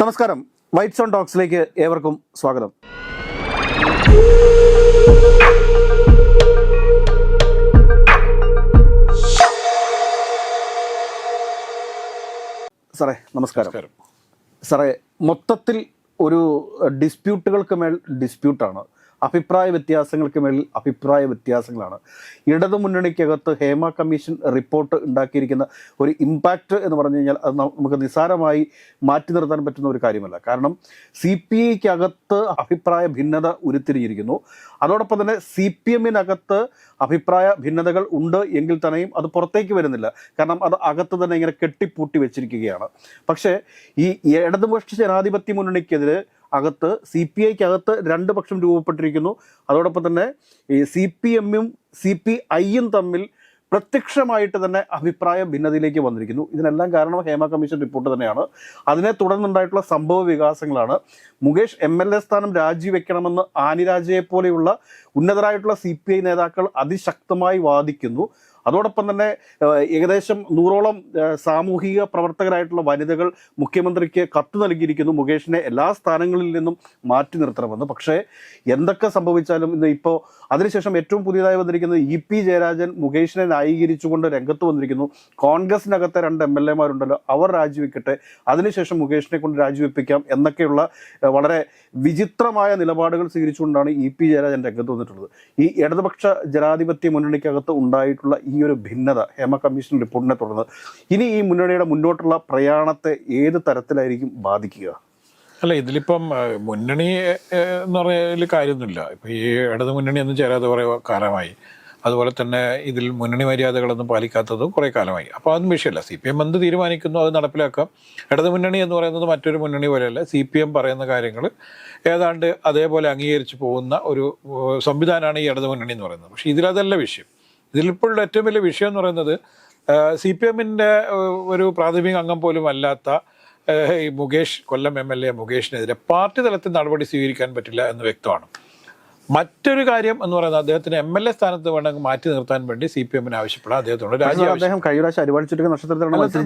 നമസ്കാരം. White zone ടോക്സിലേക്ക് ഏവർക്കും സ്വാഗതം. സാറേ നമസ്കാരം. സാറേ മൊത്തത്തിൽ ഒരു ഡിസ്പ്യൂട്ടുകൾക്ക് മേൽ ഡിസ്പ്യൂട്ടാണ് അഭിപ്രായ വ്യത്യാസങ്ങൾക്ക് മേൽ അഭിപ്രായ വ്യത്യാസങ്ങളാണ്. ഇടതുമുന്നണിക്കകത്ത് ഹേമ കമ്മീഷൻ റിപ്പോർട്ട് ഉണ്ടാക്കിയിരിക്കുന്ന ഒരു ഇമ്പാക്റ്റ് എന്ന് പറഞ്ഞു കഴിഞ്ഞാൽ അത് നമുക്ക് നിസ്സാരമായി മാറ്റി നിർത്താൻ പറ്റുന്ന ഒരു കാര്യമല്ല. കാരണം സി പി ഐക്കകത്ത് അഭിപ്രായ ഭിന്നത ഉരുത്തിരിഞ്ഞിരിക്കുന്നു. അതോടൊപ്പം തന്നെ സി പി എമ്മിനകത്ത് അഭിപ്രായ ഭിന്നതകൾ ഉണ്ട് എങ്കിൽ തന്നെയും അത് പുറത്തേക്ക് വരുന്നില്ല. കാരണം അത് അകത്ത് തന്നെ ഇങ്ങനെ കെട്ടിപ്പൂട്ടി വെച്ചിരിക്കുകയാണ്. പക്ഷേ ഈ ഇടതുപക്ഷ ജനാധിപത്യ മുന്നണിക്കെതിരെ അകത്ത് സി പി ഐക്ക് അകത്ത് രണ്ട് പക്ഷം രൂപപ്പെട്ടിരിക്കുന്നു. അതോടൊപ്പം തന്നെ ഈ സി പി എമ്മും സി പി ഐയും തമ്മിൽ പ്രത്യക്ഷമായിട്ട് തന്നെ അഭിപ്രായ ഭിന്നതയിലേക്ക് വന്നിരിക്കുന്നു. ഇതിനെല്ലാം കാരണം ഹേമ കമ്മീഷൻ റിപ്പോർട്ട് തന്നെയാണ്. അതിനെ തുടർന്നുണ്ടായിട്ടുള്ള സംഭവ വികാസങ്ങളാണ്. മുകേഷ് എം എൽ എ സ്ഥാനം രാജിവെക്കണമെന്ന് ആനിരാജയെ പോലെയുള്ള ഉന്നതരായിട്ടുള്ള സി പി ഐ നേതാക്കൾ അതിശക്തമായി വാദിക്കുന്നു. അതോടൊപ്പം തന്നെ ഏകദേശം നൂറോളം സാമൂഹിക പ്രവർത്തകരായിട്ടുള്ള വനിതകൾ മുഖ്യമന്ത്രിക്ക് കത്ത് നൽകിയിരിക്കുന്നു. മുകേഷിനെ എല്ലാ സ്ഥാനങ്ങളിൽ നിന്നും മാറ്റി നിർത്തണമെന്ന്. പക്ഷേ എന്തൊക്കെ സംഭവിച്ചാലും ഇന്ന് ഇപ്പോൾ അതിനുശേഷം ഏറ്റവും പുതിയതായി വന്നിരിക്കുന്നത് ഇ പി ജയരാജൻ മുകേഷിനെ ന്യായീകരിച്ചുകൊണ്ട് രംഗത്ത് വന്നിരിക്കുന്നു. കോൺഗ്രസിനകത്തെ രണ്ട് എം എൽ എമാരുണ്ടല്ലോ അവർ രാജിവെക്കട്ടെ അതിനുശേഷം മുകേഷിനെ കൊണ്ട് രാജിവെപ്പിക്കാം എന്നൊക്കെയുള്ള വളരെ വിചിത്രമായ നിലപാടുകൾ സ്വീകരിച്ചുകൊണ്ടാണ് ഇ പി ജയരാജൻ രംഗത്ത് വന്നിട്ടുള്ളത്. ഈ ഇടതുപക്ഷ ജനാധിപത്യ മുന്നണിക്കകത്ത് ഉണ്ടായിട്ടുള്ള ഈ ഒരു ഭിന്നത ഹേമ കമ്മീഷൻ റിപ്പോർട്ടിനെ തുടർന്ന്. ഇനി ഈ മുന്നണിയുടെ മുന്നോട്ടുള്ള പ്രയാണത്തെ ഏത് തരത്തിലായിരിക്കും ബാധിക്കുക? അല്ല ഇതിലിപ്പം മുന്നണി എന്ന് പറയുന്നതിൽ കാര്യമൊന്നുമില്ല. ഇപ്പം ഈ ഇടതു മുന്നണി ഒന്നും ചേരാതെ കുറേ കാലമായി. അതുപോലെ തന്നെ ഇതിൽ മുന്നണി മര്യാദകളൊന്നും പാലിക്കാത്തതും കുറേ കാലമായി. അപ്പോൾ അതൊന്നും വിഷയമല്ല. സി പി എം എന്ത് തീരുമാനിക്കുന്നു അത് നടപ്പിലാക്കാം. ഇടതു മുന്നണി എന്ന് പറയുന്നത് മറ്റൊരു മുന്നണി പോലെയല്ല. സി പി എം പറയുന്ന കാര്യങ്ങൾ ഏതാണ്ട് അതേപോലെ അംഗീകരിച്ച് പോകുന്ന ഒരു സംവിധാനമാണ് ഈ ഇടതു മുന്നണി എന്ന് പറയുന്നത്. പക്ഷേ ഇതിലതല്ല വിഷയം. ഇതിലിപ്പോഴുള്ള ഏറ്റവും വലിയ വിഷയം എന്ന് പറയുന്നത് സി പി എമ്മിന്റെ ഒരു പ്രാഥമിക അംഗം പോലും അല്ലാത്ത ഈ Mukesh Kollam M L A മുകേഷിനെതിരെ party തലത്തിൽ നടപടി സ്വീകരിക്കാൻ പറ്റില്ല എന്ന് വ്യക്തമാണ്. മറ്റൊരു കാര്യം എന്ന് പറയുന്നത് അദ്ദേഹത്തിന് എം എൽ എ സ്ഥാനത്ത് വേണമെങ്കിൽ മാറ്റി നിർത്താൻ വേണ്ടി സി പി എമ്മിന് ആവശ്യപ്പെടാം അദ്ദേഹത്തോട് അദ്ദേഹം.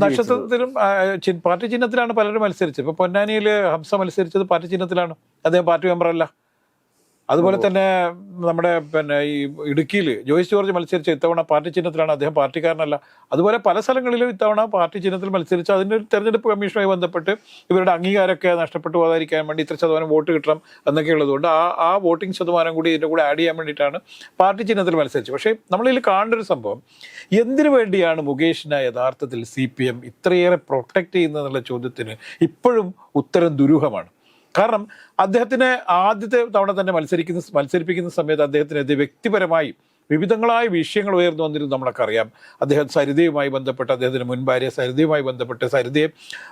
നക്ഷത്രത്തിലും പാർട്ടി ചിഹ്നത്തിലാണ് പലരും മത്സരിച്ചത്. ഇപ്പൊ പൊന്നാനിയിൽ ഹംസ മത്സരിച്ചത് പാർട്ടി ചിഹ്നത്തിലാണ്. അദ്ദേഹം പാർട്ടി മെമ്പർ അല്ല. അതുപോലെ തന്നെ നമ്മുടെ പിന്നെ ഈ ഇടുക്കിയിൽ ജോയിസ് ജോർജ് മത്സരിച്ച ഇത്തവണ പാർട്ടി ചിഹ്നത്തിലാണ് അദ്ദേഹം പാർട്ടിക്കാരനല്ല. അതുപോലെ പല സ്ഥലങ്ങളിലും ഇത്തവണ പാർട്ടി ചിഹ്നത്തിൽ മത്സരിച്ച് അതിന്റെ ഒരു തെരഞ്ഞെടുപ്പ് കമ്മീഷനുമായി ബന്ധപ്പെട്ട് ഇവരുടെ അംഗീകാരമൊക്കെ നഷ്ടപ്പെട്ടു പോകാതിരിക്കാൻ വേണ്ടി ഇത്ര ശതമാനം വോട്ട് കിട്ടണം എന്നൊക്കെ ഉള്ളതുകൊണ്ട് ആ ആ വോട്ടിംഗ് ശതമാനം കൂടി ഇതിന്റെ കൂടെ ആഡ് ചെയ്യാൻ വേണ്ടിയിട്ടാണ് പാർട്ടി ചിഹ്നത്തിൽ മത്സരിച്ചത്. പക്ഷേ നമ്മളിതിൽ കാണേണ്ട ഒരു സംഭവം എന്തിനു വേണ്ടിയാണ് മുകേഷിനെ യഥാർത്ഥത്തിൽ സി പി എം ഇത്രയേറെ പ്രൊട്ടക്ട് ചെയ്യുന്നതെന്നുള്ള ചോദ്യത്തിന് ഇപ്പോഴും ഉത്തരം ദുരൂഹമാണ്. കാരണം അദ്ദേഹത്തിന് ആദ്യത്തെ തവണ തന്നെ മത്സരിക്കുന്ന മത്സരിപ്പിക്കുന്ന സമയത്ത് അദ്ദേഹത്തിനെതിരെ വ്യക്തിപരമായി വിവിധങ്ങളായ വിഷയങ്ങൾ ഉയർന്നു വന്നിരുന്നു നമ്മളൊക്കെ അറിയാം. അദ്ദേഹം സരിതയുമായി ബന്ധപ്പെട്ട് അദ്ദേഹത്തിന് മുൻ ഭാര്യ സരിതയുമായി ബന്ധപ്പെട്ട് സരിതയെ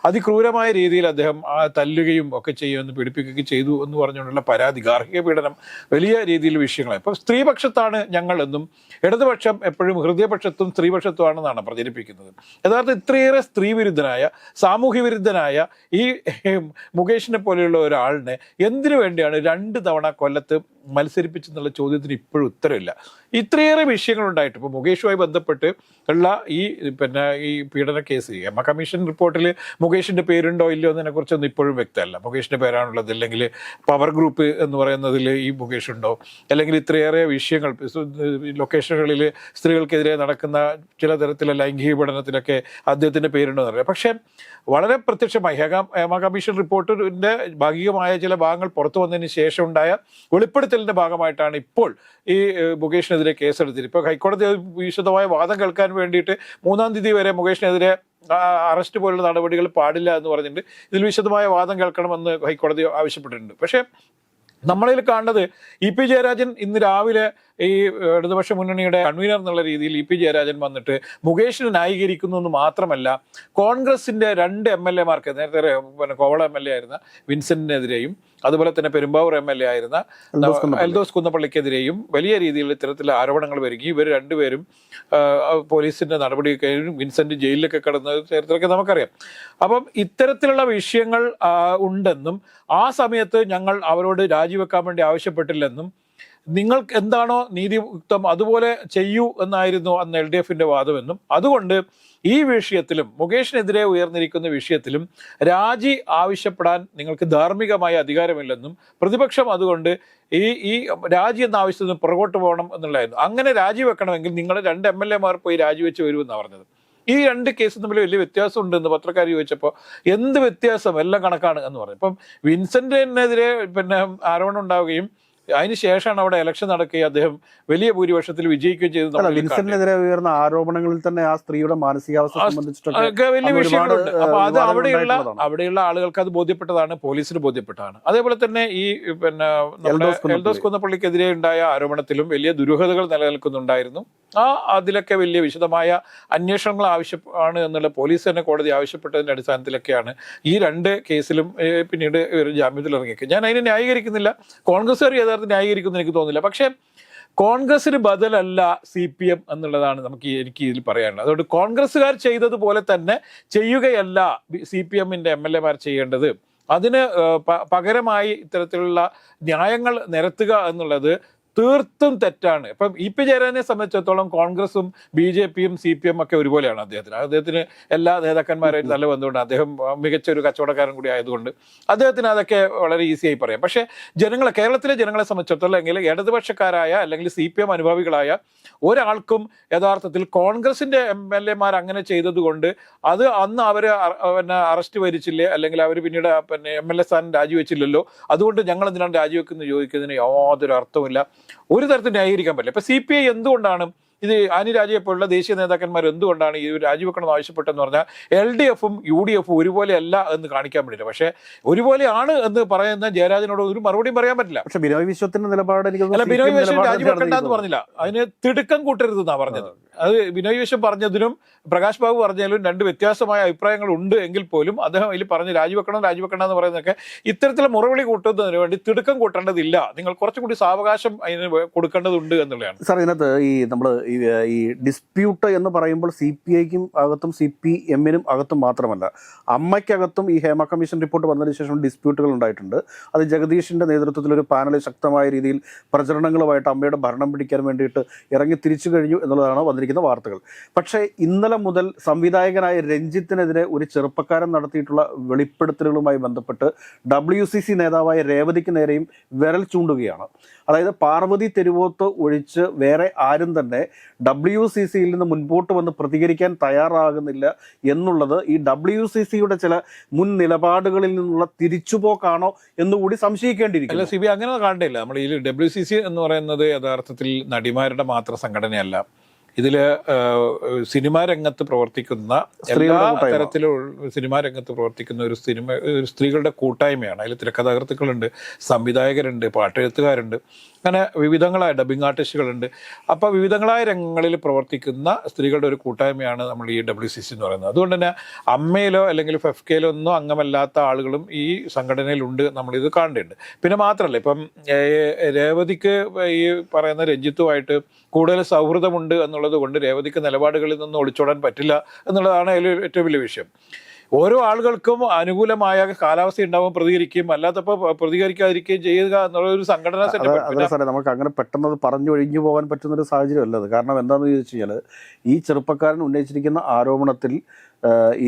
അതിക്രൂരമായ രീതിയിൽ അദ്ദേഹം തല്ലുകയും ഒക്കെ ചെയ്യുമെന്ന് പീഡിപ്പിക്കുകയും ചെയ്തു എന്ന് പറഞ്ഞുകൊണ്ടുള്ള പരാതി ഗാർഹിക പീഡനം വലിയ രീതിയിൽ വിഷയങ്ങളായി അപ്പോൾ സ്ത്രീപക്ഷത്താണ് ഞങ്ങളെന്നും ഇടതുപക്ഷം എപ്പോഴും ഹൃദയപക്ഷത്തും സ്ത്രീപക്ഷത്തുമാണെന്നാണ് പ്രചരിപ്പിക്കുന്നത്. യഥാർത്ഥം ഇത്രയേറെ സ്ത്രീവിരുദ്ധനായ സാമൂഹ്യ വിരുദ്ധനായ ഈ മുകേഷിനെ പോലെയുള്ള ഒരാളിനെ എന്തിനു വേണ്ടിയാണ് രണ്ട് തവണ കൊല്ലത്ത് മത്സരിപ്പിച്ചെന്നുള്ള ചോദ്യത്തിന് ഇപ്പോഴും ഉത്തരമില്ല. ഇത്രയേറെ വിഷയങ്ങളുണ്ടായിട്ട് ഇപ്പോൾ മുകേഷുമായി ബന്ധപ്പെട്ട് ഉള്ള ഈ പിന്നെ ഈ പീഡന കേസ് എം എ കമ്മീഷൻ റിപ്പോർട്ടിൽ മുകേഷിന്റെ പേരുണ്ടോ ഇല്ലയോ എന്നതിനെ കുറിച്ചൊന്നും ഇപ്പോഴും വ്യക്തമല്ല. മുകേഷിന്റെ പേരാണുള്ളത് അല്ലെങ്കിൽ പവർ ഗ്രൂപ്പ് എന്ന് പറയുന്നതിൽ ഈ മുകേഷ് ഉണ്ടോ അല്ലെങ്കിൽ ഇത്രയേറെ വിഷയങ്ങൾ ലൊക്കേഷനുകളിൽ സ്ത്രീകൾക്കെതിരെ നടക്കുന്ന ചില തരത്തിലെ ലൈംഗിക പീഡനത്തിലൊക്കെ അദ്ദേഹത്തിന്റെ പേരുണ്ടോ എന്നറിയാം പക്ഷേ വളരെ പ്രത്യക്ഷമായി ഹേമ കമ്മീഷൻ റിപ്പോർട്ടിന്റെ ഭാഗികമായ ചില ഭാഗങ്ങൾ പുറത്തു വന്നതിന് ശേഷം ഉണ്ടായ വെളിപ്പെടുത്തലിന്റെ ഭാഗമായിട്ടാണ് ഇപ്പോൾ ഈ മുകേഷിനെതിരെ കേസെടുത്തത് ഇപ്പോൾ ഹൈക്കോടതി വിശദമായ വാദം കേൾക്കാൻ വേണ്ടിയിട്ട് മൂന്നാം തീയതി വരെ മുകേഷിനെതിരെ അറസ്റ്റ് പോലുള്ള നടപടികൾ പാടില്ല എന്ന് പറഞ്ഞിട്ടുണ്ട്. ഇതിൽ വിശദമായ വാദം കേൾക്കണമെന്ന് ഹൈക്കോടതി ആവശ്യപ്പെട്ടിട്ടുണ്ട്. പക്ഷേ നമ്മളിൽ കാണുന്നത് ഇ പി ജയരാജൻ ഇന്ന് രാവിലെ ഈ ഇടതുപക്ഷ മുന്നണിയുടെ കൺവീനർ എന്നുള്ള രീതിയിൽ ഇ പി ജയരാജൻ വന്നിട്ട് മുകേഷിനെ ന്യായീകരിക്കുന്നു എന്ന് മാത്രമല്ല കോൺഗ്രസിന്റെ രണ്ട് എം എൽ എമാർക്ക് നേരത്തെ പിന്നെ കോവള എം എൽ എ ആയിരുന്ന വിൻസെന്റിനെതിരെയും അതുപോലെ തന്നെ പെരുമ്പാവൂർ എം എൽ എ ആയിരുന്ന എൽദോസ് കുന്നപ്പള്ളിക്കെതിരെയും വലിയ രീതിയിൽ ഇത്തരത്തിൽ ആരോപണങ്ങൾ വരികയും ഇവർ രണ്ടുപേരും പോലീസിന്റെ നടപടി കഴിഞ്ഞ് വിൻസെന്റ് ജയിലിലൊക്കെ കിടന്ന ചരിത്രമൊക്കെ നമുക്കറിയാം. അപ്പം ഇത്തരത്തിലുള്ള വിഷയങ്ങൾ ഉണ്ടെന്നും ആ സമയത്ത് ഞങ്ങൾ അവരോട് രാജിവെക്കാൻ വേണ്ടി ആവശ്യപ്പെട്ടില്ലെന്നും നിങ്ങൾക്ക് എന്താണോ നീതിയുക്തം അതുപോലെ ചെയ്യൂ എന്നായിരുന്നു അന്ന് എൽ ഡി എഫിന്റെ വാദമെന്നും അതുകൊണ്ട് ഈ വിഷയത്തിലും മുകേഷിനെതിരെ ഉയർന്നിരിക്കുന്ന വിഷയത്തിലും രാജി ആവശ്യപ്പെടാൻ നിങ്ങൾക്ക് ധാർമ്മികമായ അധികാരമില്ലെന്നും പ്രതിപക്ഷം അതുകൊണ്ട് ഈ ഈ രാജി എന്ന ആവശ്യത്തിന് പുറകോട്ട് പോകണം എന്നുള്ളതായിരുന്നു. അങ്ങനെ രാജിവെക്കണമെങ്കിൽ നിങ്ങൾ രണ്ട് എം എൽ എമാർ പോയി രാജിവെച്ച് വരുമെന്നാണ് പറഞ്ഞത്. ഈ രണ്ട് കേസ് തമ്മിൽ വലിയ വ്യത്യാസം ഉണ്ടെന്ന് പത്രക്കാർ ചോദിച്ചപ്പോൾ എന്ത് വ്യത്യാസം? എല്ലാം കണക്കാണ് എന്ന് പറഞ്ഞു. ഇപ്പം വിൻസെന്റിനെതിരെ പിന്നെ ആരോപണം ഉണ്ടാവുകയും അതിന് ശേഷമാണ് അവിടെ ഇലക്ഷൻ നടക്കുകയും അദ്ദേഹം വലിയ ഭൂരിപക്ഷത്തിൽ വിജയിക്കുകയും ചെയ്തു വിൻസെന്റിനെതിരെ ഉയർന്ന ആരോപണങ്ങളിൽ തന്നെ ആ സ്ത്രീയുടെ മാനസികാവസ്ഥ സംബന്ധിച്ചിട്ടൊക്കെ വലിയ വിഷയങ്ങളുണ്ട് അപ്പൊ അത് അവിടെയുള്ള അവിടെയുള്ള ആളുകൾക്ക് അത് ബോധ്യപ്പെട്ടതാണ് പോലീസിന് ബോധ്യപ്പെട്ടതാണ്. അതേപോലെ തന്നെ ഈ പിന്നെ എൽദോസ് കുന്നപ്പള്ളിക്കെതിരെ ഉണ്ടായ ആരോപണത്തിലും വലിയ ദുരൂഹതകൾ നിലനിൽക്കുന്നുണ്ടായിരുന്നു. ആ അതിലൊക്കെ വലിയ വിശദമായ അന്വേഷണങ്ങൾ ആവശ്യമാണ് എന്നുള്ള പോലീസ് തന്നെ കോടതി ആവശ്യപ്പെട്ടതിന്റെ അടിസ്ഥാനത്തിലൊക്കെയാണ് ഈ രണ്ട് കേസിലും പിന്നീട് ഇവർ ജാമ്യത്തിൽ ഇറങ്ങിയത് ഞാൻ അതിനെ ന്യായീകരിക്കുന്നില്ല. കോൺഗ്രസ്സുകാർ യഥാർത്ഥത്തിൽ ന്യായീകരിക്കുന്നു എനിക്ക് തോന്നുന്നില്ല. പക്ഷേ കോൺഗ്രസിന് ബദലല്ല സി പി എം എന്നുള്ളതാണ് നമുക്ക് എനിക്ക് ഇതിൽ പറയാനുള്ളത്. അതുകൊണ്ട് കോൺഗ്രസ്സുകാർ ചെയ്തതുപോലെ തന്നെ ചെയ്യുകയല്ല സി പി എമ്മിന്റെ എം എൽ എമാർ ചെയ്യേണ്ടത്. അതിന് പകരമായി ഇത്തരത്തിലുള്ള ന്യായങ്ങൾ നിരത്തുക എന്നുള്ളത് തീർത്തും തെറ്റാണ്. ഇപ്പം ഇ പി ജയരാജനെ സംബന്ധിച്ചിടത്തോളം കോൺഗ്രസും ബി ജെ പിയും സി പി എം ഒക്കെ ഒരുപോലെയാണ് അദ്ദേഹത്തിന്. അദ്ദേഹത്തിന് എല്ലാ നേതാക്കന്മാരായിട്ട് നല്ല ബന്ധമുണ്ട്. അദ്ദേഹം മികച്ച ഒരു കച്ചവടക്കാരൻ കൂടി ആയതുകൊണ്ട് അദ്ദേഹത്തിന് അതൊക്കെ വളരെ ഈസിയായി പറയാം. പക്ഷേ ജനങ്ങളെ കേരളത്തിലെ ജനങ്ങളെ സംബന്ധിച്ചിടത്തോളം അല്ലെങ്കിൽ ഇടതുപക്ഷക്കാരായ അല്ലെങ്കിൽ സി പി എം അനുഭാവികളായ ഒരാൾക്കും യഥാർത്ഥത്തിൽ കോൺഗ്രസിന്റെ എം എൽ എമാർ അങ്ങനെ ചെയ്തതുകൊണ്ട് അത് അന്ന് അവർ പിന്നെ അറസ്റ്റ് വരിച്ചില്ലേ? അല്ലെങ്കിൽ അവർ പിന്നീട് പിന്നെ എം എൽ എ സ്ഥാനം രാജിവെച്ചില്ലല്ലോ? അതുകൊണ്ട് ഞങ്ങൾ എന്തിനാണ് രാജിവെക്കുന്നത് ചോദിക്കുന്നതിന് യാതൊരു അർത്ഥമില്ല ഒരു തരത്തിൽ ന്യായീകരിക്കാൻ പറ്റില്ല. ഇപ്പൊ സി പി ഐ എന്തുകൊണ്ടാണ് ഇത് ആനി രാജയെ പോലുള്ള ദേശീയ നേതാക്കന്മാർ എന്തുകൊണ്ടാണ് ഈ രാജിവെക്കണമെന്ന് ആവശ്യപ്പെട്ടെന്ന് പറഞ്ഞാൽ എൽ ഡി എഫും യു ഡി എഫും ഒരുപോലെയല്ല എന്ന് കാണിക്കാൻ വേണ്ടിയിട്ട് പക്ഷേ ഒരുപോലെയാണ് എന്ന് പറയുന്ന ജയരാജനോട് ഒരു മറുപടിയും പറയാൻ പറ്റില്ല. പക്ഷേ ബിനോയ് വിശ്വത്തിന്റെ നിലപാട് എനിക്ക് അല്ല ബിനോയ് വിശ്വം രാജിവെക്കണ്ട എന്ന് പറഞ്ഞില്ല. അതിന് തിടുക്കം കൂട്ടരുത് എന്നാ പറഞ്ഞത്. അത് ബിനോയ് വിശ്വം പറഞ്ഞതിനും പ്രകാശ് ബാബു പറഞ്ഞതിലും രണ്ട് വ്യത്യാസമായ അഭിപ്രായങ്ങൾ ഉണ്ട് എങ്കിൽ പോലും അദ്ദേഹം അതിൽ പറഞ്ഞ് രാജിവെക്കണം രാജിവെക്കണം എന്ന് പറയുന്നതൊക്കെ ഇത്തരത്തിലുള്ള മുറവിളി കൂട്ടുന്നതിന് വേണ്ടി തിടുക്കം കൂട്ടേണ്ടതില്ല. നിങ്ങൾ കുറച്ചുകൂടി സാവകാശം അതിന് കൊടുക്കേണ്ടതുണ്ട് എന്നുള്ളതാണ്. സാർ ഇതിനകത്ത് ഈ നമ്മൾ ഈ ഈ ഡിസ്പ്യൂട്ട് എന്ന് പറയുമ്പോൾ സി പി ഐക്കും അകത്തും സി പി എമ്മിനും അകത്തും മാത്രമല്ല. അമ്മയ്ക്കകത്തും ഈ ഹേമ കമ്മീഷൻ റിപ്പോർട്ട് വന്നതിന് ശേഷം ഡിസ്പ്യൂട്ടുകൾ ഉണ്ടായിട്ടുണ്ട്. അത് ജഗദീഷിന്റെ നേതൃത്വത്തിൽ ഒരു പാനൽ ശക്തമായ രീതിയിൽ പ്രചരണങ്ങളുമായിട്ട് അമ്മയുടെ ഭരണം പിടിക്കാൻ വേണ്ടിയിട്ട് ഇറങ്ങി തിരിച്ചു കഴിഞ്ഞു എന്നുള്ളതാണ് വന്നിരിക്കുന്ന വാർത്തകൾ. പക്ഷേ ഇന്നലെ മുതൽ സംവിധായകനായ രഞ്ജിത്തിനെതിരെ ഒരു ചെറുപ്പക്കാരൻ നടത്തിയിട്ടുള്ള വെളിപ്പെടുത്തലുകളുമായി ബന്ധപ്പെട്ട് ഡബ്ല്യു സി സി നേതാവായ രേവതിക്ക് നേരെയും വിരൽ ചൂണ്ടുകയാണ്. അതായത് പാർവതി തെരുവോത്ത് ഒഴിച്ച് വേറെ ആരും തന്നെ ഡബ്ല്യു സി സിയിൽ നിന്ന് മുൻപോട്ട് വന്ന് പ്രതികരിക്കാൻ തയ്യാറാകുന്നില്ല എന്നുള്ളത് ഈ ഡബ്ല്യു സി സിയുടെ ചില മുൻ നിലപാടുകളിൽ നിന്നുള്ള തിരിച്ചുപോക്കാണോ എന്നുകൂടി അല്ല സംശയിക്കേണ്ടിയിരിക്കുന്നു. സി ബി അങ്ങനെ കാണണ്ടില്ല നമ്മൾ ഈ ഡബ്ല്യു സി സി എന്ന് പറയുന്നത് യഥാർത്ഥത്തിൽ നടിമാരുടെ മാത്രം സംഘടനയല്ല. ഇതിൽ സിനിമാ രംഗത്ത് പ്രവർത്തിക്കുന്ന എല്ലാ. തരത്തിലുള്ള സിനിമാ രംഗത്ത് പ്രവർത്തിക്കുന്ന ഒരു സിനിമ ഒരു സ്ത്രീകളുടെ കൂട്ടായ്മയാണ്. അതിൽ തിരക്കഥാകൃത്തുക്കളുണ്ട് സംവിധായകരുണ്ട് പാട്ടെഴുത്തുകാരുണ്ട്. അങ്ങനെ വിവിധങ്ങളായ ഡബിങ് ആർട്ടിസ്റ്റുകളുണ്ട്. അപ്പോൾ വിവിധങ്ങളായ രംഗങ്ങളിൽ പ്രവർത്തിക്കുന്ന സ്ത്രീകളുടെ ഒരു കൂട്ടായ്മയാണ് നമ്മൾ ഈ ഡബ്ല്യു സി സി എന്ന് പറയുന്നത്. അതുകൊണ്ട് തന്നെ അമ്മയിലോ അല്ലെങ്കിൽ ഫെഫ്കയിലോ ഒന്നും അംഗമല്ലാത്ത ആളുകളും ഈ സംഘടനയിലുണ്ട് നമ്മളിത് കാണേണ്ടതുണ്ട് പിന്നെ മാത്രമല്ല ഇപ്പം രേവതിക്ക് ഈ പറയുന്ന രഞ്ജിത്തുമായിട്ട് കൂടുതൽ സൗഹൃദമുണ്ട് എന്നുള്ളത് കൊണ്ട് രേവതിക്ക് നിലപാടുകളിൽ നിന്ന് ഒളിച്ചോടാൻ പറ്റില്ല എന്നുള്ളതാണ് അതിൽ ഏറ്റവും വലിയ വിഷയം. ഓരോ ആളുകൾക്കും അനുകൂലമായ കാലാവസ്ഥ ഉണ്ടാവും പ്രതികരിക്കുകയും അല്ലാത്തപ്പോൾ പ്രതികരിക്കാതിരിക്കുകയും ചെയ്യുക എന്നുള്ള ഒരു സംഘടന സാറേ നമുക്ക് അങ്ങനെ പെട്ടെന്ന് പറഞ്ഞു ഒഴിഞ്ഞു പോകാൻ പറ്റുന്ന ഒരു സാഹചര്യം അല്ലത് കാരണം എന്താണെന്ന് ചോദിച്ചു കഴിഞ്ഞാൽ ഈ ചെറുപ്പക്കാരൻ ഉന്നയിച്ചിരിക്കുന്ന ആരോപണത്തിൽ ഈ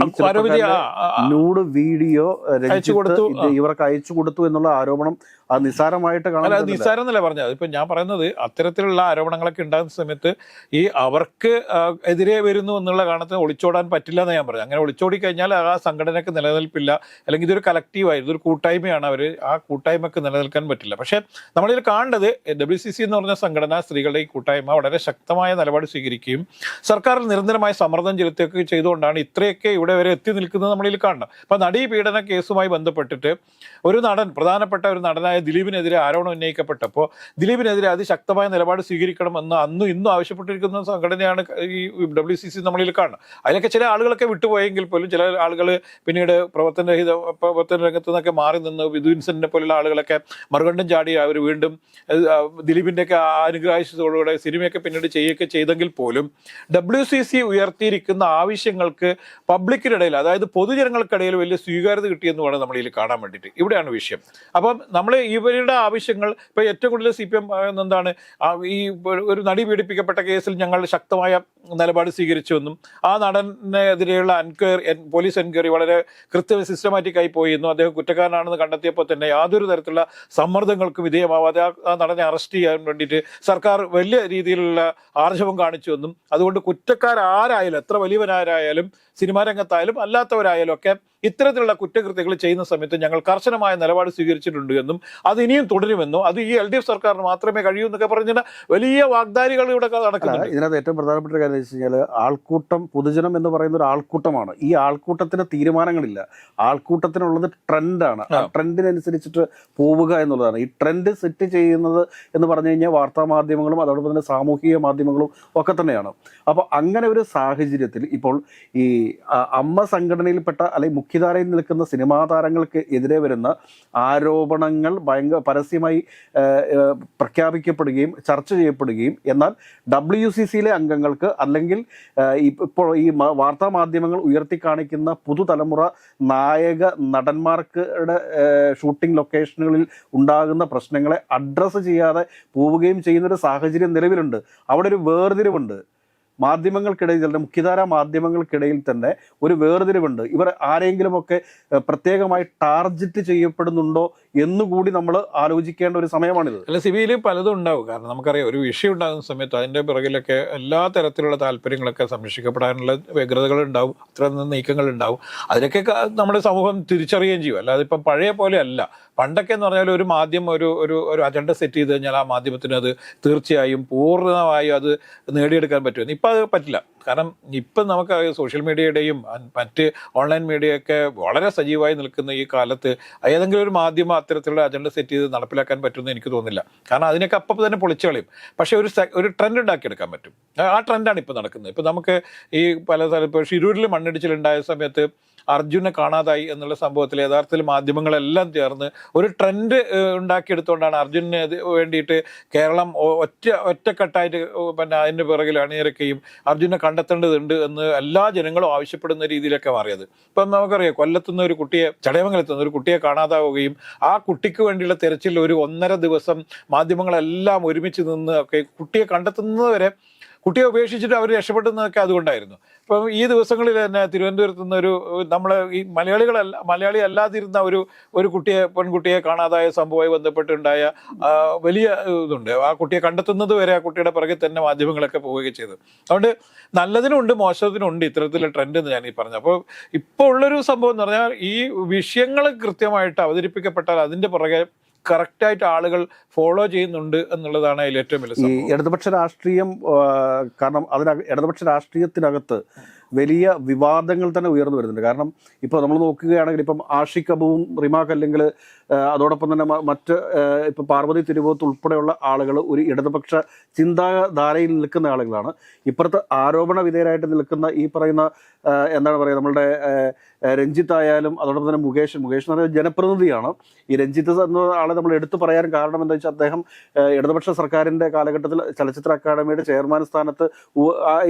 നൂട് വീഡിയോ രചിച്ചു കൊടുത്തു, ഇവർക്ക് അയച്ചു കൊടുത്തു എന്നുള്ള ആരോപണം അത് നിസ്സാരമായിട്ട് കാണാൻ. നിസ്സാരം എന്നല്ല പറഞ്ഞത്. ഇപ്പൊ ഞാൻ പറയുന്നത് അത്തരത്തിലുള്ള ആരോപണങ്ങളൊക്കെ ഉണ്ടാകുന്ന സമയത്ത് ഈ അവർക്ക് എതിരെ വരുന്നു എന്നുള്ള കാണത്തിന് ഒളിച്ചോടാൻ പറ്റില്ല എന്ന് ഞാൻ പറഞ്ഞു അങ്ങനെ ഒളിച്ചോടി കഴിഞ്ഞാൽ ആ സംഘടനക്ക് നിലനിൽപ്പില്ല. അല്ലെങ്കിൽ ഇതൊരു കലക്റ്റീവായി ഇതൊരു കൂട്ടായ്മയാണ് അവർ ആ കൂട്ടായ്മക്ക് നിലനിൽക്കാൻ പറ്റില്ല. പക്ഷേ നമ്മളിതിൽ കാണേണ്ടത് ഡബ്ല്യു സി സി എന്ന് പറഞ്ഞ സംഘടന സ്ത്രീകളുടെ ഈ കൂട്ടായ്മ വളരെ ശക്തമായ നിലപാട് സ്വീകരിക്കുകയും സർക്കാരിൽ നിരന്തരമായ സമ്മർദ്ദം ചെലുത്തുകയൊക്കെ ചെയ്തുകൊണ്ടാണ് ഇത്രയൊക്കെ ഇവിടെ വരെ എത്തി നിൽക്കുന്നത് നമ്മളിൽ കാണണം അപ്പൊ നടീപീഡന കേസുമായി ബന്ധപ്പെട്ടിട്ട് ഒരു നടൻ പ്രധാനപ്പെട്ട ഒരു നടനായ ദിലീപിനെതിരെ ആരോപണം ഉന്നയിക്കപ്പെട്ടപ്പോൾ ദിലീപിനെതിരെ അതിശക്തമായ നിലപാട് സ്വീകരിക്കണം എന്ന് അന്നും ഇന്നും ആവശ്യപ്പെട്ടിരിക്കുന്ന സംഘടനയാണ് ഈ ഡബ്ല്യു സി സി നമ്മളിൽ കാണുന്നത്. അതിലൊക്കെ ചില ആളുകളൊക്കെ വിട്ടുപോയെങ്കിൽ പോലും ചില ആളുകൾ പിന്നീട് പ്രവർത്തനരഹിത പ്രവർത്തന രംഗത്ത് നിന്നൊക്കെ മാറി നിന്ന് വിധുവിൻസെന്റിനെ പോലുള്ള ആളുകളൊക്കെ മറുകണ്ഠം ചാടി അവർ വീണ്ടും ദിലീപിന്റെയൊക്കെ അനുഗ്രഹിച്ചതോടുകൂടെ സിനിമയൊക്കെ പിന്നീട് ചെയ്യുകയൊക്കെ ചെയ്തെങ്കിൽ പോലും ഡബ്ല്യു സി സി ഉയർത്തിയിരിക്കുന്ന ആവശ്യങ്ങൾക്ക് പബ്ലിക്കിനിടയിൽ അതായത് പൊതുജനങ്ങൾക്കിടയിൽ വലിയ സ്വീകാര്യത കിട്ടിയെന്ന് വേണം നമ്മൾ ഇതിൽ കാണാൻ വേണ്ടിയിട്ട്. ഇവിടെയാണ് വിഷയം. അപ്പം നമ്മൾ ഇവരുടെ ആവശ്യങ്ങൾ ഇപ്പൊ ഏറ്റവും കൂടുതൽ സി പി എം എന്താണ് ഈ ഒരു നടി പീഡിപ്പിക്കപ്പെട്ട കേസിൽ ഞങ്ങൾ ശക്തമായ നിലപാട് സ്വീകരിച്ചുവെന്നും ആ നടനെതിരെയുള്ള എൻക്വയറി പോലീസ് എൻക്വയറി വളരെ കൃത്യ സിസ്റ്റമാറ്റിക്കായി പോയി എന്നും അദ്ദേഹം കുറ്റക്കാരനാണെന്ന് കണ്ടെത്തിയപ്പോൾ തന്നെ യാതൊരു തരത്തിലുള്ള സമ്മർദ്ദങ്ങൾക്കും വിധേയമാവാതെ ആ- നടനെ അറസ്റ്റ് ചെയ്യാൻ വേണ്ടിയിട്ട് സർക്കാർ വലിയ രീതിയിലുള്ള ആർജവം കാണിച്ചുവെന്നും അതുകൊണ്ട് കുറ്റക്കാരാരായാലും എത്ര വലിയവനാരായാലും സിനിമാ രംഗത്തായാലും അല്ലാത്തവരായാലും ഒക്കെ ഇത്തരത്തിലുള്ള കുറ്റകൃത്യങ്ങൾ ചെയ്യുന്ന സമയത്ത് ഞങ്ങൾ കർശനമായ നിലപാട് സ്വീകരിച്ചിട്ടുണ്ട് എന്നും അത് ഇനിയും തുടരുമെന്നും അത് ഈ എൽ ഡി എഫ് സർക്കാരിന് മാത്രമേ കഴിയൂ എന്നൊക്കെ പറഞ്ഞ വലിയ വാഗ്ദാനികൾ ഇവിടെ നടക്കുന്നത് ഇതിനകത്ത് ഏറ്റവും പ്രധാനപ്പെട്ട കാര്യം വെച്ച് കഴിഞ്ഞാൽ ആൾക്കൂട്ടം പൊതുജനം എന്ന് പറയുന്ന ഒരു ആൾക്കൂട്ടമാണ്. ഈ ആൾക്കൂട്ടത്തിന് തീരുമാനങ്ങളില്ല. ആൾക്കൂട്ടത്തിനുള്ളത് ട്രെൻഡാണ്. ആ ആ. ട്രെൻഡിനനുസരിച്ചിട്ട് പോവുക എന്നുള്ളതാണ്. ഈ ട്രെൻഡ് സെറ്റ് ചെയ്യുന്നത് എന്ന് പറഞ്ഞു കഴിഞ്ഞാൽ വാർത്താ മാധ്യമങ്ങളും അതോടൊപ്പം തന്നെ സാമൂഹിക മാധ്യമങ്ങളും ഒക്കെ തന്നെയാണ്. അപ്പോൾ അങ്ങനെ ഒരു സാഹചര്യത്തിൽ ഇപ്പോൾ ഈ അമ്മ സംഘടനയിൽപ്പെട്ട അല്ലെങ്കിൽ മുഖ്യധാരയിൽ നിൽക്കുന്ന സിനിമാ താരങ്ങൾക്ക് എതിരെ വരുന്ന ആരോപണങ്ങൾ ഭയങ്കര പരസ്യമായി പ്രഖ്യാപിക്കപ്പെടുകയും ചർച്ച ചെയ്യപ്പെടുകയും എന്നാൽ ഡബ്ല്യു സി സിയിലെ അംഗങ്ങൾക്ക് അല്ലെങ്കിൽ ഇപ്പോൾ ഈ വാർത്താ മാധ്യമങ്ങൾ ഉയർത്തി കാണിക്കുന്ന പുതുതലമുറ നായക നടന്മാർക്കുടെ ഷൂട്ടിംഗ് ലൊക്കേഷനുകളിൽ ഉണ്ടാകുന്ന പ്രശ്നങ്ങളെ അഡ്രസ്സ് ചെയ്യാതെ പോവുകയും ചെയ്യുന്നൊരു സാഹചര്യം നിലവിലുണ്ട്. അവിടെ ഒരു വേർതിരിവുണ്ട്. മാധ്യമങ്ങൾക്കിടയിൽ തന്നെ മുഖ്യധാര മാധ്യമങ്ങൾക്കിടയിൽ തന്നെ ഒരു വേർതിരിവുണ്ട്. ഇവർ ആരെങ്കിലുമൊക്കെ പ്രത്യേകമായി ടാർജറ്റ് ചെയ്യപ്പെടുന്നുണ്ടോ എന്നുകൂടി നമ്മൾ ആലോചിക്കേണ്ട ഒരു സമയമാണിത്. അല്ല സിവിയിൽ പലതും ഉണ്ടാവും. കാരണം നമുക്കറിയാം ഒരു വിഷയം ഉണ്ടാകുന്ന സമയത്ത് അതിന്റെ പിറകിലൊക്കെ എല്ലാ തരത്തിലുള്ള താല്പര്യങ്ങളൊക്കെ സംരക്ഷിക്കപ്പെടാനുള്ള വ്യഗ്രതകൾ ഉണ്ടാവും അത്ര നീക്കങ്ങൾ ഉണ്ടാവും. അതിനൊക്കെ നമ്മുടെ സമൂഹം തിരിച്ചറിയുകയും ചെയ്യും. അല്ലാതെ ഇപ്പം പഴയ പോലെ അല്ല. പണ്ടൊക്കെ എന്ന് പറഞ്ഞാൽ ഒരു മാധ്യമം ഒരു ഒരു ഒരു അജണ്ട സെറ്റ് ചെയ്ത് കഴിഞ്ഞാൽ ആ മാധ്യമത്തിന് അത് തീർച്ചയായും പൂർണമായും അത് നേടിയെടുക്കാൻ പറ്റുമെന്ന് ഇപ്പം അത് പറ്റില്ല. കാരണം ഇപ്പം നമുക്ക് സോഷ്യൽ മീഡിയയുടെയും മറ്റ് ഓൺലൈൻ മീഡിയയൊക്കെ വളരെ സജീവമായി നിൽക്കുന്ന ഈ കാലത്ത് ഏതെങ്കിലും ഒരു മാധ്യമം അത്തരത്തിലുള്ള അജണ്ട സെറ്റ് ചെയ്ത് നടപ്പിലാക്കാൻ പറ്റുമെന്ന് എനിക്ക് തോന്നുന്നില്ല. കാരണം അതിനൊക്കെ അപ്പം തന്നെ പൊളിച്ചു കളയും. പക്ഷേ ഒരു ഒരു ട്രെൻഡ് ഉണ്ടാക്കിയെടുക്കാൻ പറ്റും. ആ- ട്രെൻഡാണ് ഇപ്പോൾ നടക്കുന്നത്. ഇപ്പം നമുക്ക് ഈ പല സ്ഥലം ഇപ്പോൾ ഷിരൂരിൽ മണ്ണിടിച്ചിലുണ്ടായ സമയത്ത് അർജുനെ കാണാതായി എന്നുള്ള സംഭവത്തിൽ യഥാർത്ഥത്തിൽ മാധ്യമങ്ങളെല്ലാം ചേർന്ന് ഒരു ട്രെൻഡ് ഉണ്ടാക്കിയെടുത്തുകൊണ്ടാണ് അർജുനന് അത് വേണ്ടിയിട്ട് കേരളം ഒറ്റ ഒറ്റക്കെട്ടായിട്ട് പിന്നെ അതിന്റെ പിറകിൽ അണിനിരക്കുകയും അർജുനെ കണ്ടെത്തേണ്ടതുണ്ട് എന്ന് എല്ലാ ജനങ്ങളും ആവശ്യപ്പെടുന്ന രീതിയിലൊക്കെ മാറിയത്. ഇപ്പം നമുക്കറിയാം കൊല്ലത്തുനിന്ന് ഒരു കുട്ടിയെ ചടയമംഗലത്തുനിന്ന് ഒരു കുട്ടിയെ കാണാതാവുകയും ആ കുട്ടിക്ക് വേണ്ടിയുള്ള തെരച്ചിൽ ഒരു ഒന്നര ദിവസം മാധ്യമങ്ങളെല്ലാം ഒരുമിച്ച് നിന്ന് ഒക്കെ കുട്ടിയെ കണ്ടെത്തുന്നത് വരെ കുട്ടിയെ ഉപേക്ഷിച്ചിട്ട് അവർ രക്ഷപ്പെടുന്നതൊക്കെ അതുകൊണ്ടായിരുന്നു. ഇപ്പം ഈ ദിവസങ്ങളിൽ തന്നെ തിരുവനന്തപുരത്ത് നിന്ന് ഒരു നമ്മളെ ഈ മലയാളികളല്ല മലയാളി അല്ലാതിരുന്ന ഒരു ഒരു കുട്ടിയെ പെൺകുട്ടിയെ കാണാതായ സംഭവമായി ബന്ധപ്പെട്ടുണ്ടായ വലിയ ഇതുണ്ട്. ആ കുട്ടിയെ കണ്ടെത്തുന്നത് വരെ ആ കുട്ടിയുടെ പിറകെ തന്നെ മാധ്യമങ്ങളൊക്കെ പോവുകയും ചെയ്തു. അതുകൊണ്ട് നല്ലതിനുണ്ട് മോശത്തിനുണ്ട് ഇത്തരത്തിലെ ട്രെൻഡ് എന്ന് ഞാൻ ഈ പറഞ്ഞു അപ്പോൾ ഇപ്പോൾ ഉള്ളൊരു സംഭവം എന്ന് പറഞ്ഞാൽ ഈ വിഷയങ്ങൾ കൃത്യമായിട്ട് അവതരിപ്പിക്കപ്പെട്ടാൽ അതിന്റെ പുറകെ കറക്റ്റായിട്ട് ആളുകൾ ഫോളോ ചെയ്യുന്നുണ്ട് എന്നുള്ളതാണ് അതിൽ ഏറ്റവും വലിയ ഈ ഇടതുപക്ഷ രാഷ്ട്രീയം കാരണം അതിന ഇടതുപക്ഷ രാഷ്ട്രീയത്തിനകത്ത് വലിയ വിവാദങ്ങൾ തന്നെ ഉയർന്നു വരുന്നുണ്ട്. കാരണം ഇപ്പോൾ നമ്മൾ നോക്കുകയാണെങ്കിൽ ഇപ്പം ആഷിഖ് അബുവും റിമാക്ക് അല്ലെങ്കിൽ അതോടൊപ്പം തന്നെ മറ്റ് ഇപ്പം പാർവതി തിരുവോത്ത് ഉൾപ്പെടെയുള്ള ആളുകൾ ഒരു ഇടതുപക്ഷ ചിന്താധാരയിൽ നിൽക്കുന്ന ആളുകളാണ്. ഇപ്പുറത്ത് ആരോപണ വിധേയരായിട്ട് നിൽക്കുന്ന ഈ പറയുന്ന എന്താണ് പറയുക നമ്മളുടെ രഞ്ജിത്ത് ആയാലും അതോടൊപ്പം തന്നെ മുകേഷ്. മുകേഷ് എന്ന് പറയുന്നത് ജനപ്രതിനിധിയാണ്. ഈ രഞ്ജിത്ത് എന്ന ആളെ നമ്മൾ എടുത്തു പറയാൻ കാരണം എന്താ വെച്ചാൽ അദ്ദേഹം ഇടതുപക്ഷ സർക്കാരിന്റെ കാലഘട്ടത്തിൽ ചലച്ചിത്ര അക്കാദമിയുടെ ചെയർമാൻ സ്ഥാനത്ത്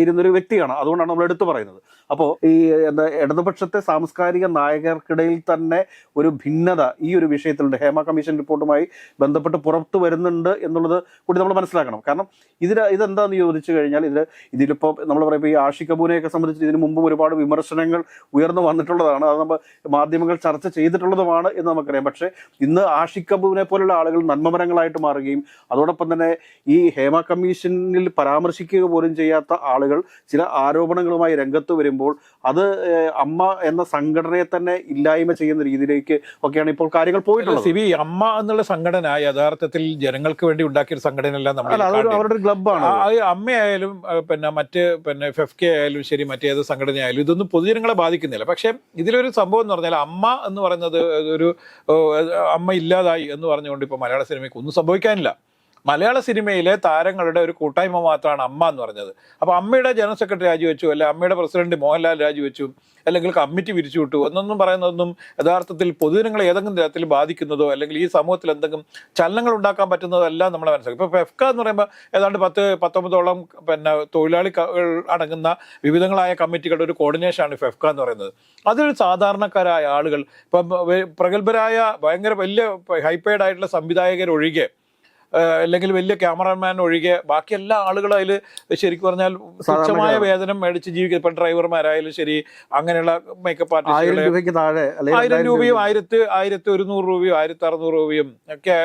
ഇരുന്നൊരു വ്യക്തിയാണ്. അതുകൊണ്ടാണ് നമ്മൾ എടുത്തു പറയുന്നത്. പറയുന്നത് അപ്പോൾ ഈ എന്താ ഇടതുപക്ഷത്തെ സാംസ്കാരിക നായകർക്കിടയിൽ തന്നെ ഒരു ഭിന്നത ഈ ഒരു വിഷയത്തിലുണ്ട്. ഹേമ കമ്മീഷൻ റിപ്പോർട്ടുമായി ബന്ധപ്പെട്ട് പുറത്തു വരുന്നുണ്ട് എന്നുള്ളത് കൂടി നമ്മൾ മനസ്സിലാക്കണം. കാരണം ഇതിൽ ഇതെന്താണെന്ന് ചോദിച്ചു കഴിഞ്ഞാൽ ഇതിൽ ഇതിലിപ്പോൾ നമ്മൾ പറയുമ്പോൾ ഈ ആഷി കപൂറിനെയൊക്കെ സംബന്ധിച്ച് ഇതിനു മുമ്പും ഒരുപാട് വിമർശനങ്ങൾ ഉയർന്നു വന്നിട്ടുള്ളതാണ്. അത് നമ്മൾ മാധ്യമങ്ങൾ ചർച്ച ചെയ്തിട്ടുള്ളതുമാണ് എന്ന് നമുക്കറിയാം. പക്ഷേ ഇന്ന് ആഷി കപൂറിനെ പോലുള്ള ആളുകൾ നന്മമരങ്ങളായിട്ട് മാറുകയും അതോടൊപ്പം തന്നെ ഈ ഹേമ കമ്മീഷനിൽ പരാമർശിക്കുക പോലും ചെയ്യാത്ത ആളുകൾ ചില ആരോപണങ്ങളുമായി രംഗത്ത് വരുമ്പോൾ അത് അമ്മ എന്ന സംഘടനയെ തന്നെ ഇല്ലായ്മ ചെയ്യുന്ന രീതിയിലേക്ക് ഒക്കെയാണ് ഇപ്പോൾ കാര്യങ്ങൾ പോയിട്ടുള്ളത്. സിബി അമ്മ എന്നുള്ള സംഘടന യഥാർത്ഥത്തിൽ ജനങ്ങൾക്ക് വേണ്ടി ഉണ്ടാക്കിയ ഒരു സംഘടനയല്ല നമ്മൾ അവരുടെ ക്ലബ്ബാണ് അത്. അമ്മയായാലും പിന്നെ മറ്റ് പിന്നെ എഫ് കെ ആയാലും ശരി മറ്റേത് സംഘടനയായാലും ഇതൊന്നും പൊതുജനങ്ങളെ ബാധിക്കുന്നില്ല. പക്ഷേ ഇതിലൊരു സംഭവം എന്ന് പറഞ്ഞാൽ അമ്മ എന്ന് പറയുന്നത് ഒരു അമ്മ ഇല്ലാതായി എന്ന് പറഞ്ഞുകൊണ്ട് ഇപ്പോൾ മലയാള സിനിമയ്ക്ക് ഒന്നും സംഭവിക്കാനില്ല. മലയാള സിനിമയിലെ താരങ്ങളുടെ ഒരു കൂട്ടായ്മ മാത്രമാണ് അമ്മ എന്ന് പറഞ്ഞത്. അപ്പോൾ അമ്മയുടെ ജനറൽ സെക്രട്ടറി രാജിവെച്ചു അല്ലെ അമ്മയുടെ പ്രസിഡന്റ് മോഹൻലാൽ രാജിവെച്ചു അല്ലെങ്കിൽ കമ്മിറ്റി പിരിച്ചു വിട്ടു എന്നൊന്നും പറയുന്നതൊന്നും യഥാർത്ഥത്തിൽ പൊതുജനങ്ങളെ ഏതെങ്കിലും തരത്തിൽ ബാധിക്കുന്നതോ അല്ലെങ്കിൽ ഈ സമൂഹത്തിൽ എന്തെങ്കിലും ചലനങ്ങൾ ഉണ്ടാക്കാൻ പറ്റുന്നതോ എല്ലാം നമ്മളെ മനസ്സിലാക്കും. ഇപ്പോൾ ഫെഫ്ക എന്ന് പറയുമ്പോൾ ഏതാണ്ട് പത്ത് പത്തൊമ്പതോളം പിന്നെ തൊഴിലാളി അടങ്ങുന്ന വിവിധങ്ങളായ കമ്മിറ്റികളുടെ ഒരു കോർഡിനേഷനാണ് ഫെഫ്ക എന്ന് പറയുന്നത്. അതൊരു സാധാരണക്കാരായ ആളുകൾ ഇപ്പം പ്രഗത്ഭരായ ഭയങ്കര വലിയ ഹൈപ്പൈഡ് ആയിട്ടുള്ള സംവിധായകരൊഴികെ അല്ലെങ്കിൽ വലിയ ക്യാമറമാൻ ഒഴികെ ബാക്കി എല്ലാ ആളുകളും അതിൽ ശരിക്കും പറഞ്ഞാൽ തുച്ഛമായ വേതനം മേടിച്ച് ജീവിക്കുക ഇപ്പം ഡ്രൈവർമാരായാലും ശരി അങ്ങനെയുള്ള മേക്കപ്പ് ആർട്ടിസ്റ്റുകൾ ആയിരം രൂപയും ആയിരത്തി ആയിരത്തി ഒരുന്നൂറ് രൂപയും ആയിരത്തി അറുന്നൂറ് രൂപയും ഒക്കെ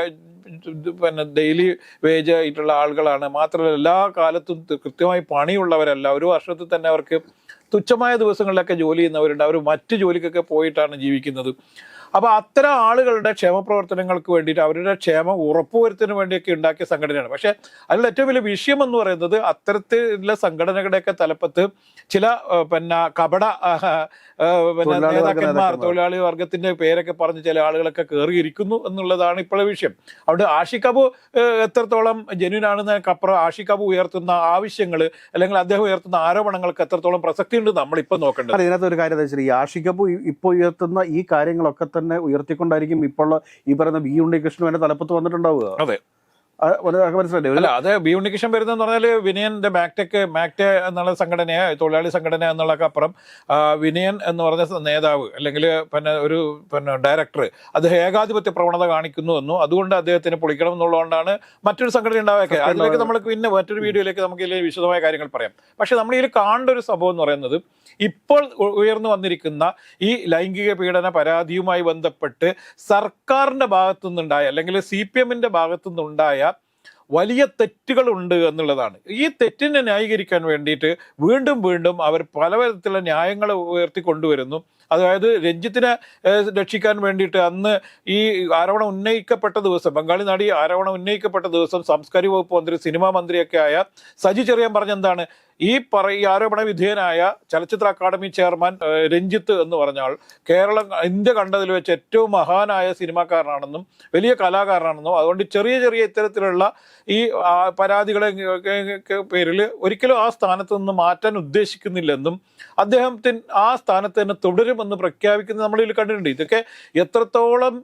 പിന്നെ ഡെയിലി വേജ് ആയിട്ടുള്ള ആളുകളാണ്. മാത്രമല്ല എല്ലാ കാലത്തും കൃത്യമായി പണിയുള്ളവരല്ല. ഒരു വർഷത്തിൽ തന്നെ അവർക്ക് തുച്ഛമായ ദിവസങ്ങളിലൊക്കെ ജോലി ചെയ്യുന്നവരുണ്ട്. അവർ മറ്റു ജോലിക്കൊക്കെ പോയിട്ടാണ് ജീവിക്കുന്നത്. അപ്പോൾ അത്തരം ആളുകളുടെ ക്ഷേമപ്രവർത്തനങ്ങൾക്ക് വേണ്ടിയിട്ട് അവരുടെ ക്ഷേമം ഉറപ്പുവരുത്തുന്നതിന് വേണ്ടിയൊക്കെ ഉണ്ടാക്കിയ സംഘടനയാണ്. പക്ഷേ അതിൽ ഏറ്റവും വലിയ വിഷയം എന്ന് പറയുന്നത് അത്തരത്തിലുള്ള സംഘടനകളുടെയൊക്കെ തലപ്പത്ത് ചില പിന്നെ കപട പിന്നെ നേതാക്കന്മാർ. തൊഴിലാളി വർഗത്തിന്റെ പേരൊക്കെ പറഞ്ഞ് ചില ആളുകളൊക്കെ കയറിയിരിക്കുന്നു എന്നുള്ളതാണ് ഇപ്പോഴെ വിഷയം. അതുകൊണ്ട് ആഷിഖ് അബു എത്രത്തോളം ജെന്യൂൻ ആണെന്നതിനപ്പുറം ആഷിഖ് അബു ഉയർത്തുന്ന ആവശ്യങ്ങൾ അല്ലെങ്കിൽ അദ്ദേഹം ഉയർത്തുന്ന ആരോപണങ്ങൾക്ക് എത്രത്തോളം പ്രസക്തി ഉണ്ട് നമ്മളിപ്പോൾ നോക്കേണ്ടത്. ഇതിനകത്ത് ഒരു കാര്യം എന്താ വെച്ചാൽ ഈ ആഷിക്കപ്പ് ഇപ്പോൾ ഉയർത്തുന്ന ഈ കാര്യങ്ങളൊക്കെ തന്നെ ഉയർത്തിക്കൊണ്ടായിരിക്കും ഇപ്പോൾ ഈ പറയുന്ന ബി ഉണ്ണികൃഷ്ണൻ എന്റെ തലപ്പത്ത് വന്നിട്ടുണ്ടാവുക. അതെ. അല്ല അത് ബി ഉണ്ണികൃഷ്ണൻ വരുന്നതെന്ന് പറഞ്ഞാൽ വിനയന്റെ മാക്ടെക് മാക്ടെ എന്നുള്ള സംഘടനയെ തൊഴിലാളി സംഘടന എന്നുള്ളതൊക്കെ അപ്പുറം. വിനയൻ എന്ന് പറഞ്ഞ നേതാവ് അല്ലെങ്കിൽ പിന്നെ ഒരു പിന്നെ ഡയറക്ടർ അത് ഏകാധിപത്യ പ്രവണത കാണിക്കുന്നു എന്നും. അതുകൊണ്ട് അദ്ദേഹത്തിന് പൊളിക്കണം എന്നുള്ളതുകൊണ്ടാണ് മറ്റൊരു സംഘടന ഉണ്ടാവുക അതിലേക്ക് നമ്മൾ പിന്നെ മറ്റൊരു വീഡിയോയിലേക്ക് നമുക്ക് ഇതിൽ വിശദമായ കാര്യങ്ങൾ പറയാം. പക്ഷെ നമ്മൾ ഇതിൽ കാണേണ്ട ഒരു സംഭവം എന്ന് പറയുന്നത് ഇപ്പോൾ ഉയർന്നു വന്നിരിക്കുന്ന ഈ ലൈംഗിക പീഡന പരാതിയുമായി ബന്ധപ്പെട്ട് സർക്കാരിന്റെ ഭാഗത്തു നിന്നുണ്ടായ അല്ലെങ്കിൽ സി പി എമ്മിന്റെ ഭാഗത്തു നിന്നുണ്ടായ വലിയ തെറ്റുകളുണ്ട് എന്നുള്ളതാണ്. ഈ തെറ്റിനെ ന്യായീകരിക്കാൻ വേണ്ടിയിട്ട് വീണ്ടും വീണ്ടും അവർ പലവിധത്തിലുള്ള ന്യായങ്ങൾ ഉയർത്തി കൊണ്ടുവരുന്നു. അതായത് രഞ്ജിത്തിനെ രക്ഷിക്കാൻ വേണ്ടിയിട്ട് അന്ന് ഈ ആരോപണം ഉന്നയിക്കപ്പെട്ട ദിവസം ബംഗാളി നാടി ആരോപണം ഉന്നയിക്കപ്പെട്ട ദിവസം സാംസ്കാരിക വകുപ്പ് മന്ത്രി സിനിമാ മന്ത്രിയൊക്കെ ആയ സജി ചെറിയാൻ പറഞ്ഞെന്താണ്? ഈ പറ ഈ ആരോപണ വിധേയനായ ചലച്ചിത്ര അക്കാദമി ചെയർമാൻ രഞ്ജിത്ത് എന്ന് പറഞ്ഞാൽ കേരളം ഇന്ത്യ കണ്ടതിൽ വെച്ച് ഏറ്റവും മഹാനായ സിനിമാക്കാരനാണെന്നും വലിയ കലാകാരനാണെന്നും അതുകൊണ്ട് ചെറിയ ചെറിയ ഇത്തരത്തിലുള്ള ഈ പരാതികളെ പേരിൽ ഒരിക്കലും ആ സ്ഥാനത്ത് നിന്ന് മാറ്റാൻ ഉദ്ദേശിക്കുന്നില്ലെന്നും അദ്ദേഹത്തിന് ആ സ്ഥാനത്ത് തന്നെ തുടരുമെന്ന് പ്രഖ്യാപിക്കുന്നത് നമ്മളിൽ ഇതിൽ കണ്ടിട്ടുണ്ട്. ഇതൊക്കെ എത്രത്തോളം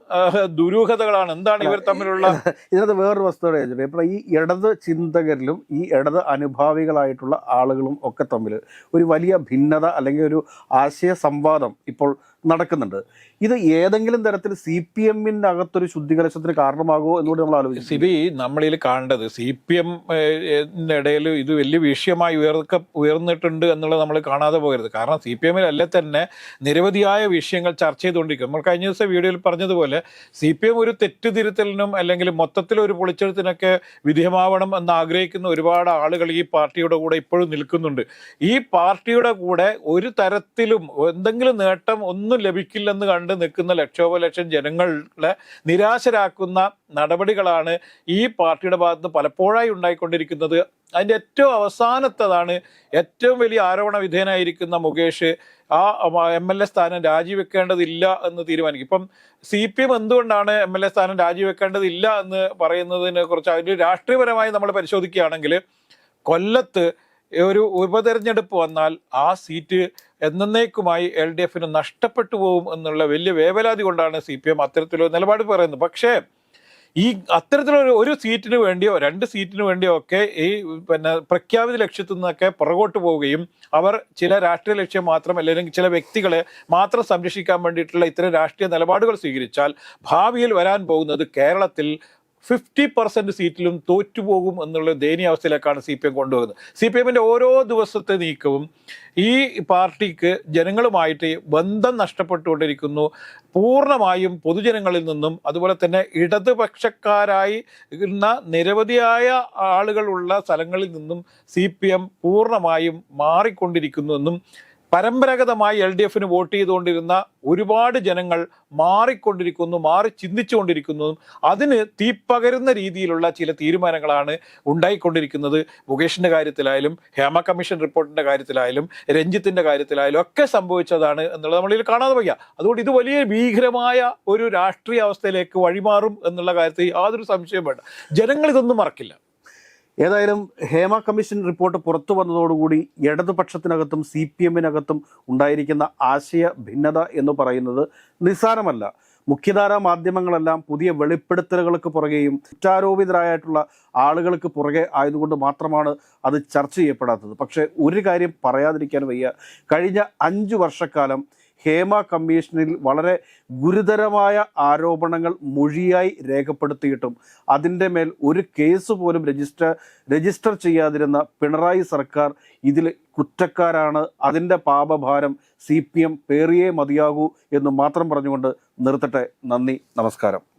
ദുരൂഹതകളാണ്. എന്താണ് ഇവർ തമ്മിലുള്ള ഇതിനകത്ത് വേറൊരു വസ്തുത ഇപ്പോൾ ഈ ഇടത് ചിന്തകരിലും ഈ ഇടത് അനുഭാവികളായിട്ടുള്ള ആളുകളും ഒക്കെ തമ്മിൽ ഒരു വലിയ ഭിന്നത അല്ലെങ്കിൽ ഒരു ആശയ സംവാദം ഇപ്പോൾ നടക്കുന്നുണ്ട്. ഇത് ഏതെങ്കിലും തരത്തിൽ സി പി എമ്മിന്റെ അകത്തൊരു ശുദ്ധീകരണത്തിന് കാരണമാകുമോ എന്നുകൂടി നമ്മൾ ആലോചിക്കും സിബി നമ്മളിൽ കാണേണ്ടത് സി പി എം ഇടയിൽ ഇത് വലിയ വിഷയമായി ഉയർക്ക ഉയർന്നിട്ടുണ്ട് എന്നുള്ളത് നമ്മൾ കാണാതെ പോകരുത്. കാരണം സി പി എമ്മിലല്ലേ തന്നെ നിരവധിയായ വിഷയങ്ങൾ ചർച്ച ചെയ്തുകൊണ്ടിരിക്കും. നമ്മൾ കഴിഞ്ഞ ദിവസം വീഡിയോയിൽ പറഞ്ഞതുപോലെ സി പി എം ഒരു തെറ്റുതിരുത്തലിനും അല്ലെങ്കിൽ മൊത്തത്തിൽ ഒരു പൊളിച്ചെഴുത്തിനൊക്കെ വിധേയമാവണം എന്ന് ആഗ്രഹിക്കുന്ന ഒരുപാട് ആളുകൾ ഈ പാർട്ടിയുടെ കൂടെ ഇപ്പോഴും നിൽക്കുന്നുണ്ട്. ഈ പാർട്ടിയുടെ കൂടെ ഒരു തരത്തിലും എന്തെങ്കിലും നേട്ടം ഒന്നും ലഭിക്കില്ലെന്ന് കണ്ട് നിൽക്കുന്ന ലക്ഷോപലക്ഷം ജനങ്ങളെ നിരാശരാക്കുന്ന നടപടികളാണ് ഈ പാർട്ടിയുടെ ഭാഗത്ത് പലപ്പോഴായി ഉണ്ടായിക്കൊണ്ടിരിക്കുന്നത്. അതിന്റെ ഏറ്റവും അവസാനത്തതാണ് ഏറ്റവും വലിയ ആരോപണ വിധേയനായിരിക്കുന്ന മുകേഷ് ആ എം എൽ എ സ്ഥാനം രാജിവെക്കേണ്ടതില്ല എന്ന് തീരുമാനിക്കും. ഇപ്പം സി പി എം എന്തുകൊണ്ടാണ് എം എൽ എ സ്ഥാനം രാജിവെക്കേണ്ടതില്ല എന്ന് പറയുന്നതിനെ കുറിച്ച് അതിന് രാഷ്ട്രീയപരമായി നമ്മൾ പരിശോധിക്കുകയാണെങ്കിൽ കൊല്ലത്ത് ഒരു ഉപതെരഞ്ഞെടുപ്പ് വന്നാൽ ആ സീറ്റ് എന്നേക്കുമായി എൽ ഡി എഫിന് നഷ്ടപ്പെട്ടു പോകും എന്നുള്ള വലിയ വേവലാതി കൊണ്ടാണ് സി പി എം അത്തരത്തിലൊരു നിലപാട് പറയുന്നത്. പക്ഷേ ഈ അത്തരത്തിലൊരു ഒരു സീറ്റിന് വേണ്ടിയോ രണ്ട് സീറ്റിന് വേണ്ടിയോ ഒക്കെ ഈ പിന്നെ പ്രഖ്യാപിത ലക്ഷ്യത്തു നിന്നൊക്കെ പുറകോട്ട് പോവുകയും അവർ ചില രാഷ്ട്രീയ ലക്ഷ്യം മാത്രം അല്ലെങ്കിൽ ചില വ്യക്തികളെ മാത്രം സംരക്ഷിക്കാൻ വേണ്ടിയിട്ടുള്ള ഇത്തരം രാഷ്ട്രീയ നിലപാടുകൾ സ്വീകരിച്ചാൽ ഭാവിയിൽ വരാൻ പോകുന്നത് കേരളത്തിൽ ഫിഫ്റ്റി പെർസെന്റ് സീറ്റിലും തോറ്റുപോകും എന്നുള്ള ദയനീയാവസ്ഥയിലേക്കാണ് സി പി എം കൊണ്ടുപോകുന്നത് സി പി എമ്മിന്റെ ഓരോ ദിവസത്തെ നീക്കവും ഈ പാർട്ടിക്ക് ജനങ്ങളുമായിട്ട് ബന്ധം നഷ്ടപ്പെട്ടുകൊണ്ടിരിക്കുന്നു. പൂർണമായും പൊതുജനങ്ങളിൽ നിന്നും അതുപോലെ തന്നെ ഇടതുപക്ഷക്കാരായി ഇന്ന നിരവധിയായ ആളുകളുള്ള സ്ഥലങ്ങളിൽ നിന്നും സി പി എം പൂർണമായും മാറിക്കൊണ്ടിരിക്കുന്നുവെന്നും പരമ്പരാഗതമായി എൽ ഡി എഫിന് വോട്ട് ചെയ്തുകൊണ്ടിരുന്ന ഒരുപാട് ജനങ്ങൾ മാറിക്കൊണ്ടിരിക്കുന്നു മാറി ചിന്തിച്ചുകൊണ്ടിരിക്കുന്നതും അതിന് തീപ്പകരുന്ന രീതിയിലുള്ള ചില തീരുമാനങ്ങളാണ് ഉണ്ടായിക്കൊണ്ടിരിക്കുന്നത്. മുകേഷിന്റെ കാര്യത്തിലായാലും ഹേമ കമ്മീഷൻ റിപ്പോർട്ടിന്റെ കാര്യത്തിലായാലും രഞ്ജിത്തിന്റെ കാര്യത്തിലായാലും ഒക്കെ സംഭവിച്ചതാണ് എന്നുള്ളത് നമ്മളിൽ കാണാതെ വയ്യ. അതുകൊണ്ട് ഇത് വലിയ ഭീകരമായ ഒരു രാഷ്ട്രീയ അവസ്ഥയിലേക്ക് വഴിമാറും എന്നുള്ള കാര്യത്തിൽ യാതൊരു സംശയവും വേണ്ട. ജനങ്ങൾ ഇതൊന്നും മറക്കില്ല. ഏതായാലും ഹേമ കമ്മീഷൻ റിപ്പോർട്ട് പുറത്തു വന്നതോടുകൂടി ഇടതുപക്ഷത്തിനകത്തും സി പി എമ്മിനകത്തും ഉണ്ടായിരിക്കുന്ന ആശയ ഭിന്നത എന്ന് പറയുന്നത് നിസ്സാരമല്ല. മുഖ്യധാരാ മാധ്യമങ്ങളെല്ലാം പുതിയ വെളിപ്പെടുത്തലുകൾക്ക് പുറകെയും കുറ്റാരോപിതരായിട്ടുള്ള ആളുകൾക്ക് പുറകെ ആയതുകൊണ്ട് മാത്രമാണ് അത് ചർച്ച ചെയ്യപ്പെടാത്തത്. പക്ഷേ ഒരു കാര്യം പറയാതിരിക്കാൻ വയ്യ. കഴിഞ്ഞ അഞ്ചു വർഷക്കാലം ഹേമ കമ്മീഷനിൽ വളരെ ഗുരുതരമായ ആരോപണങ്ങൾ മൊഴിയായി രേഖപ്പെടുത്തിയിട്ടും അതിന്റെ മേൽ ഒരു കേസ് പോലും രജിസ്റ്റർ രജിസ്റ്റർ ചെയ്യാതിരുന്ന പിണറായി സർക്കാർ ഇതിൽ കുറ്റക്കാരാണ്. അതിന്റെ പാപഭാരം സി പി എം പേറിയേ മതിയാകൂ എന്ന് മാത്രം പറഞ്ഞുകൊണ്ട് നിർത്തട്ടെ. നന്ദി. നമസ്കാരം.